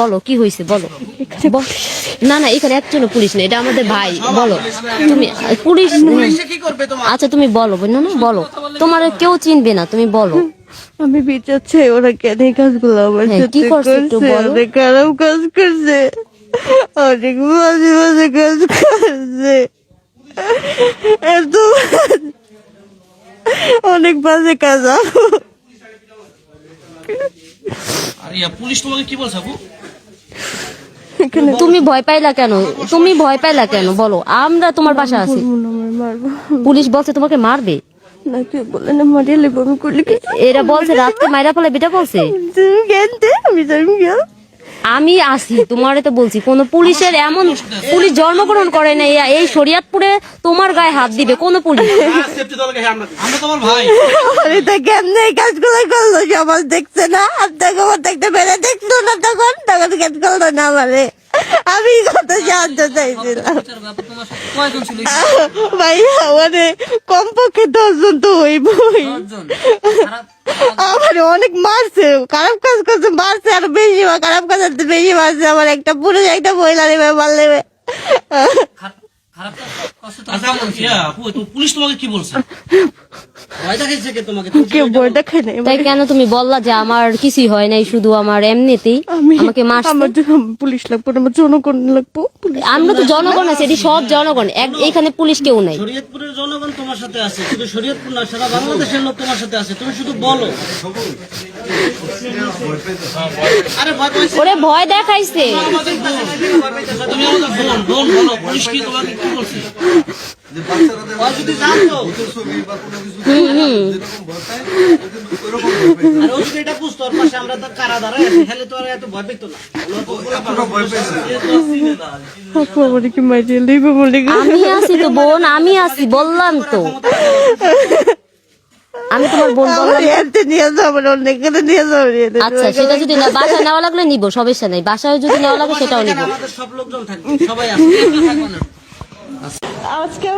বলো কি হয়েছে বলো। না না এখানে একজনও পুলিশ নেই এটা আমাদের ভাই বলো। তুমি পুলিশ কি করবে তোমার? আচ্ছা তুমি বলো না না বলো। তোমার কেউ চিনবে না তুমি বলো। আমি বিচার চাই ওরা কেন এই কাজগুলো আমার হ্যাঁ, কি করছে একটু অনেক খারাপ কাজ করছে। অনেক মাঝে মাঝে কাজ করছে। এত অনেক বাজে কাজ আপু। পুলিশ তোমাকে কি বলছে আপু? তুমি ভয় পাইলা কেন? তুমি ভয় পাইলা কেন? বলো আমরা তোমার বাসা আছি। না, পুলিশ বলছে তোমাকে মারবে। না না এরা বলছে রাত্রে মাইরা ফেলে বিটা বলছে। আমি আসি তোমারে তো বলছি কোন পুলিশের এমন পুলিশ জন্মগ্রহণ করে নাই এই শরিয়াতপুরে তোমার গায়ে হাত দিবে কোন পুলিশ। দেখছে না দেখতে না তখন তখন করল না আমারে? আমি কত সাহায্য চাইছিলাম ভাইয়া মানে কমপক্ষে দশজন তো হইবই। আমার অনেক মারছে, খারাপ কাজ করছে, মারছে, আর বেশি খারাপ কাজ করতে বেশি মারছে। আমার একটা পুরুষ, একটা মহিলা নেবে নেবে আচ্ছা পুলিশ তোমাকে কি বলছে ভয় দেখাইছে কে তোমাকে কেউ বই দেখে নাই তাই কেন তুমি বললা যে আমার কিছুই হয় নাই শুধু আমার এমনিতেই আমাকে আমার পুলিশ লাগবো আমার জনগণ লাগবো আমরা তো জনগণ আছে এটি সব জনগণ। এক- এখানে পুলিশ কেউ নাই। শরীয়তপুরের জনগণ তোমার সাথে আছে শুধু শরীয়তপুর না সারা বাংলাদেশের লোক তোমার সাথে আছে তুমি শুধু বলো। ওরে ভয় দেখাইছে। আমি আছি তো বোন আমি আছি বললাম তো। আমি তোমার বোন বলতে বললাম নিয়ে যাব অন্য এখানে নিয়ে যাব আচ্ছা সেটা যদি না। বাসা নেওয়া লাগলে নিব সমস্যা নাই। বাসায় যদি নেওয়া লাগে সেটাও নিব। আমাদের সব লোকজন থাকবে সবাই আসবে। আজকে